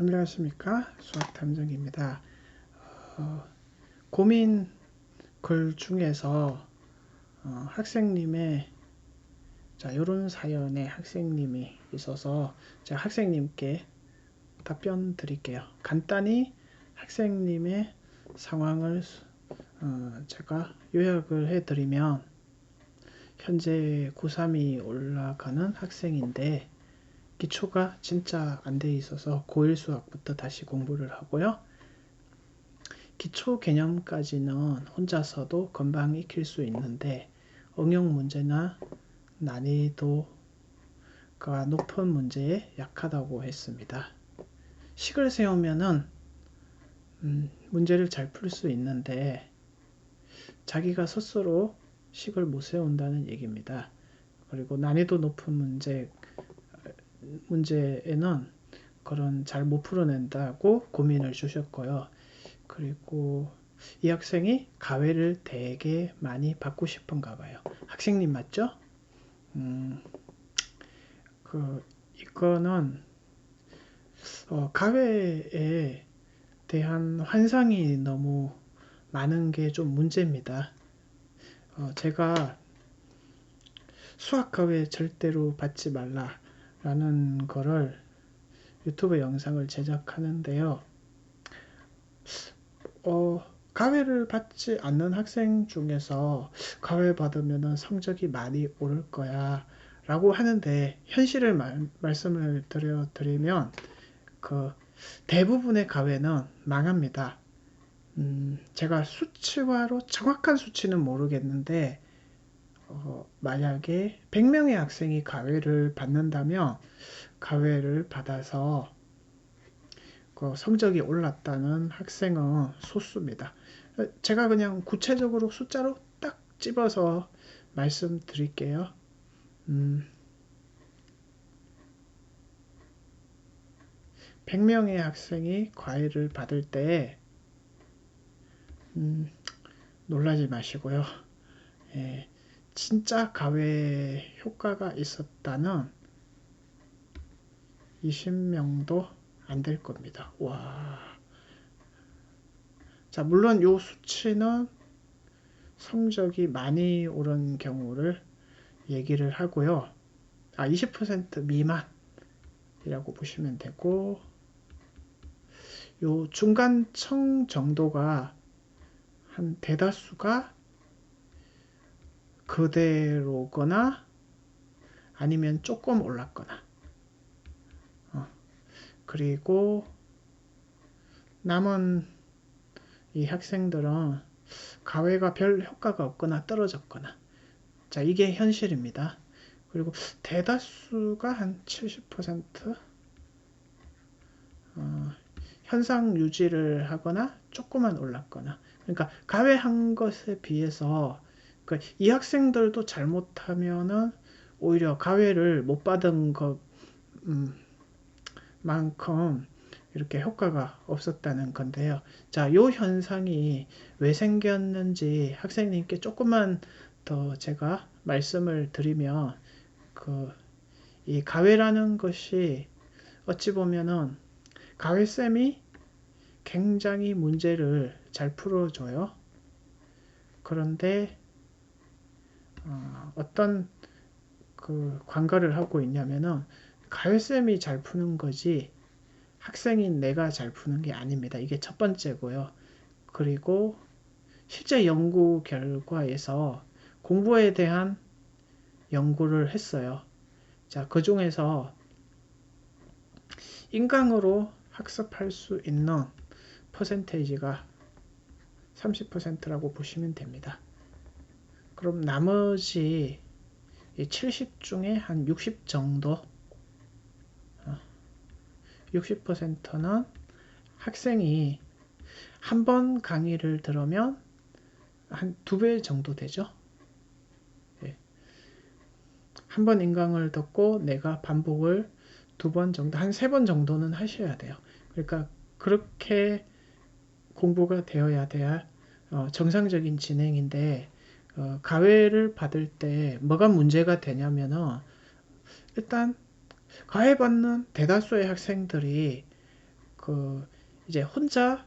안녕하십니까? 수학탐정입니다. 어, 고민 글 중에서 어, 학생님의 자 요런 사연에 학생님이 있어서 제가 학생님께 답변 드릴게요. 간단히 학생님의 상황을 어, 제가 요약을 해 드리면 현재 고3이 올라가는 학생인데 기초가 진짜 안 돼 있어서 고1 수학부터 다시 공부를 하고요. 기초 개념까지는 혼자서도 금방 익힐 수 있는데 응용 문제나 난이도가 높은 문제에 약하다고 했습니다. 식을 세우면은 음, 문제를 잘 풀 수 있는데 자기가 스스로 식을 못 세운다는 얘기입니다. 그리고 난이도 높은 문제 문제에는 그런 잘 못 풀어낸다고 고민을 주셨고요. 그리고 이 학생이 가외를 되게 많이 받고 싶은가 봐요. 학생님 맞죠? 음, 그, 이거는, 어, 가외에 대한 환상이 너무 많은 게 좀 문제입니다. 어, 제가 수학 가외 절대로 받지 말라. 라는 거를 유튜브 영상을 제작하는데요. 어, 가외를 받지 않는 학생 중에서 가외 받으면 성적이 많이 오를 거야 라고 하는데 현실을 말, 말씀을 드려 드리면 그 대부분의 가외는 망합니다. 음, 제가 수치화로 정확한 수치는 모르겠는데 어, 만약에 100명의 학생이 가외를 받는다면 가외를 받아서 그 성적이 올랐다는 학생은 소수입니다. 제가 그냥 구체적으로 숫자로 딱 집어서 말씀드릴게요. 음, 100명의 학생이 과외를 받을 때 음, 놀라지 마시고요. 예, 진짜 가외 효과가 있었다는 20명도 안 될 겁니다. 와. 자, 물론 요 수치는 성적이 많이 오른 경우를 얘기를 하고요. 아, 20% 미만이라고 보시면 되고, 요 중간청 정도가 한 대다수가 그대로거나 아니면 조금 올랐거나. 어. 그리고 남은 이 학생들은 가외가 별 효과가 없거나 떨어졌거나. 자 이게 현실입니다. 그리고 대다수가 한 70% 어, 현상 유지를 하거나 조금만 올랐거나. 그러니까 가외한 것에 비해서 그러니까 이 학생들도 잘못하면은 오히려 가외를 못 받은 것만큼 이렇게 효과가 없었다는 건데요. 자, 요 현상이 왜 생겼는지 학생님께 조금만 더 제가 말씀을 드리면 그 이 가외라는 것이 어찌 보면은 가외쌤이 굉장히 문제를 잘 풀어줘요. 그런데 어, 떤 그 관가를 하고 있냐면은 가열쌤이 잘 푸는 거지 학생인 내가 잘 푸는 게 아닙니다. 이게 첫 번째고요. 그리고 실제 연구 결과에서 공부에 대한 연구를 했어요. 자, 그 중에서 인강으로 학습할 수 있는 퍼센테이지가 30%라고 보시면 됩니다. 그럼 나머지 70 중에 한 60 정도 60%는 어, 학생이 한 번 강의를 들으면 한 두 배 정도 되죠. 예. 한번 인강을 듣고 내가 반복을 두 번 정도, 한 세 번 정도는 하셔야 돼요. 그러니까 그렇게 공부가 되어야 돼야 어, 정상적인 진행인데 어, 가외를 받을 때 뭐가 문제가 되냐면은 일단 가외 받는 대다수의 학생들이 그 이제 혼자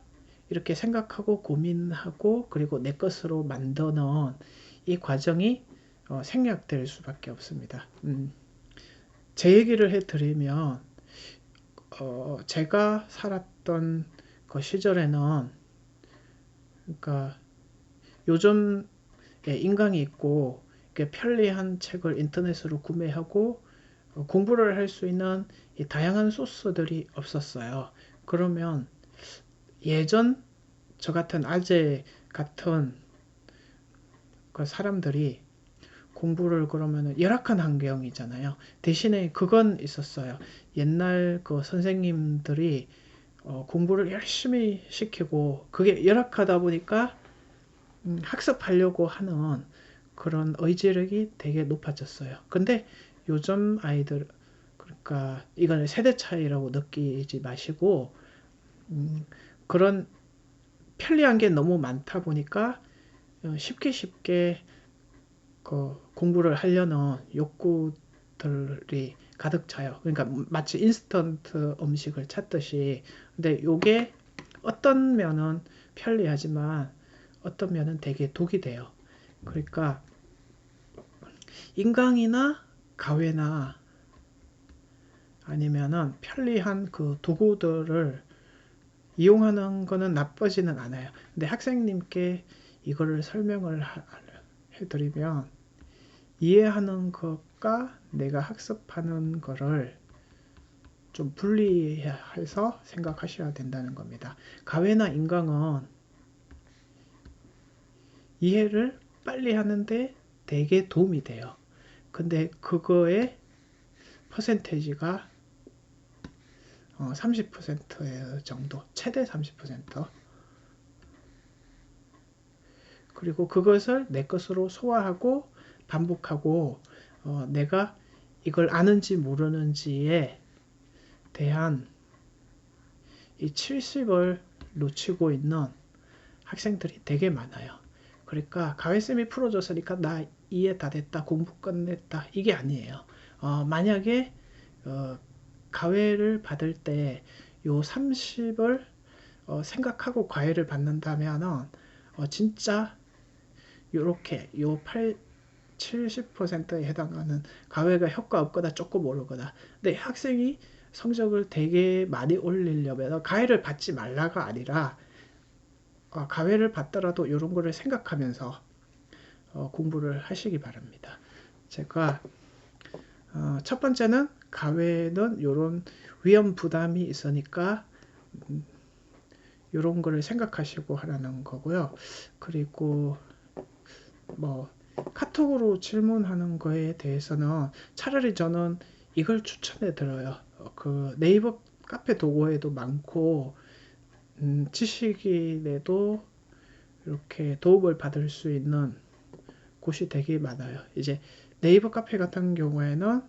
이렇게 생각하고 고민하고 그리고 내 것으로 만드는 이 과정이 어, 생략될 수밖에 없습니다. 음, 제 얘기를 해드리면 어, 제가 살았던 그 시절에는 그러니까 요즘 인강이 있고 편리한 책을 인터넷으로 구매하고 어, 공부를 할 수 있는 다양한 소스들이 없었어요. 그러면 예전 저 같은 아재 같은 그 사람들이 공부를 그러면 열악한 환경이잖아요. 대신에 그건 있었어요. 옛날 그 선생님들이 어 공부를 열심히 시키고 그게 열악하다 보니까 음 학습하려고 하는 그런 의지력이 되게 높아졌어요. 근데 요즘 아이들 그러니까 이거는 세대 차이라고 느끼지 마시고 음 그런 편리한 게 너무 많다 보니까 어, 쉽게 쉽게 그 공부를 하려는 욕구들이 가득 차요. 그러니까 마치 인스턴트 음식을 찾듯이. 근데 요게 어떤 면은 편리하지만 어떤 면은 되게 독이 돼요. 그러니까 인강이나 가외나 아니면은 편리한 그 도구들을 이용하는 거는 나쁘지는 않아요. 근데 학생님께 이거를 설명을 해드리면 이해하는 것과 내가 학습하는 거를 좀 분리해서 생각하셔야 된다는 겁니다. 가외나 인강은 이해를 빨리 하는데 되게 도움이 돼요. 근데 그거의 퍼센테이지가 30% 정도, 최대 30% 그리고 그것을 내 것으로 소화하고 반복하고 어, 내가 이걸 아는지 모르는지에 대한 이 70을 놓치고 있는 학생들이 되게 많아요. 그러니까 가외쌤이 풀어줬으니까 나 이해 다 됐다 공부 끝냈다 이게 아니에요. 어, 만약에 어, 가외를 받을 때 요 30을 어, 생각하고 과외를 받는다면은 어, 진짜 요렇게 요 8, 70%에 해당하는 가외가 효과 없거나 조금 오르거나 근데 학생이 성적을 되게 많이 올리려면 가외를 받지 말라가 아니라 어, 가외를 받더라도 이런 거를 생각하면서 어, 공부를 하시기 바랍니다. 제가 어, 첫 번째는 가외는 이런 위험 부담이 있으니까 이런 음, 거를 생각하시고 하라는 거고요. 그리고 뭐 카톡으로 질문하는 거에 대해서는 차라리 저는 이걸 추천해 드려요. 어, 그 네이버 카페 도구에도 많고 음, 지식인에도 이렇게 도움을 받을 수 있는 곳이 되게 많아요. 이제 네이버 카페 같은 경우에는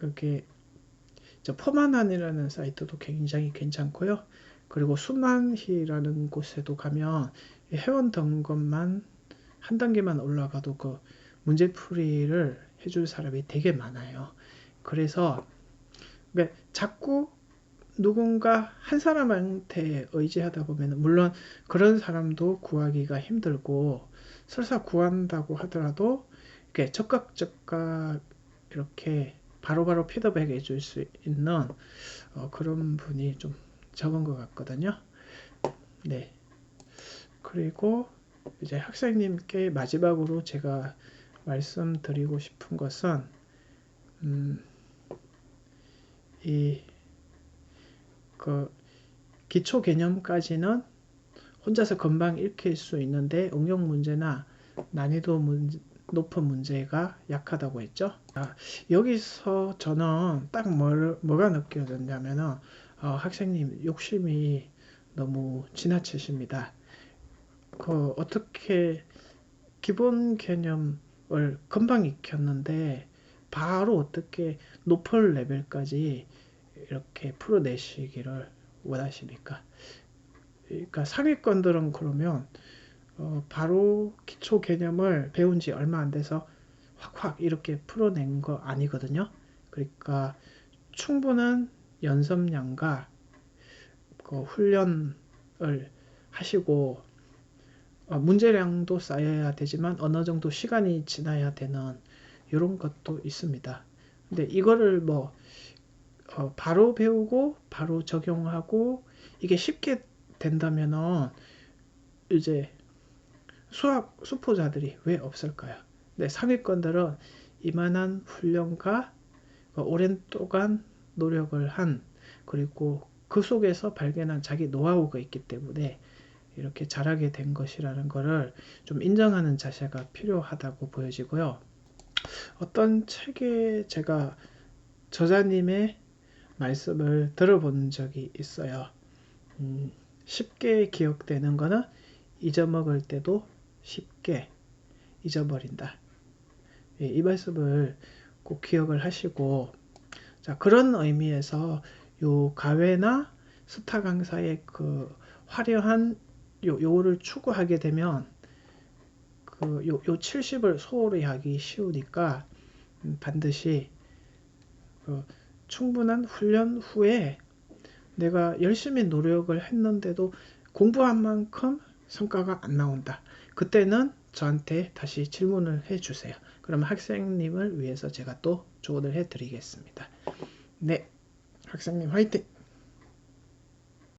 이렇게 저 포만한이라는 사이트도 굉장히 괜찮고요. 그리고 수만희라는 곳에도 가면 회원 등급만 한 단계만 올라가도 그 문제풀이를 해줄 사람이 되게 많아요. 그래서 그러니까 자꾸 누군가 한 사람한테 의지하다 보면 물론 그런 사람도 구하기가 힘들고 설사 구한다고 하더라도 이렇게 적각 적각 이렇게 바로 바로 피드백 해줄 수 있는 어, 그런 분이 좀 적은 것 같거든요. 네. 그리고 이제 학생님께 마지막으로 제가 말씀드리고 싶은 것은 음, 이 그 기초 개념까지는 혼자서 금방 읽힐 수 있는데 응용 문제나 난이도 문제, 높은 문제가 약하다고 했죠. 아, 여기서 저는 딱 뭘, 뭐가 느껴졌냐면은 어, 학생님 욕심이 너무 지나치십니다. 그 어떻게 기본 개념을 금방 익혔는데 바로 어떻게 높은 레벨까지 이렇게 풀어내시기를 원하십니까? 그러니까 상위권들은 그러면 어, 바로 기초 개념을 배운 지 얼마 안 돼서 확확 이렇게 풀어낸 거 아니거든요. 그러니까 충분한 연습량과 그 훈련을 하시고 어, 문제량도 쌓여야 되지만 어느 정도 시간이 지나야 되는 이런 것도 있습니다. 근데 이거를 뭐 어, 바로 배우고 바로 적용하고 이게 쉽게 된다면은 이제 수학 수포자들이 왜 없을까요? 네, 상위권들은 이만한 훈련과 그 오랜 동안 노력을 한 그리고 그 속에서 발견한 자기 노하우가 있기 때문에 이렇게 잘하게 된 것이라는 것을 좀 인정하는 자세가 필요하다고 보여지고요. 어떤 책에 제가 저자님의 말씀을 들어본 적이 있어요. 음, 쉽게 기억되는 거는 잊어먹을 때도 쉽게 잊어버린다. 예, 이 말씀을 꼭 기억을 하시고 자 그런 의미에서 요 가외나 스타 강사의 그 화려한 요 요를 추구하게 되면 그요 요 70을 소홀히 하기 쉬우니까 음, 반드시 그 충분한 훈련 후에 내가 열심히 노력을 했는데도 공부한 만큼 성과가 안 나온다. 그때는 저한테 다시 질문을 해 주세요. 그럼 학생님을 위해서 제가 또 조언을 해 드리겠습니다. 네. 학생님 화이팅!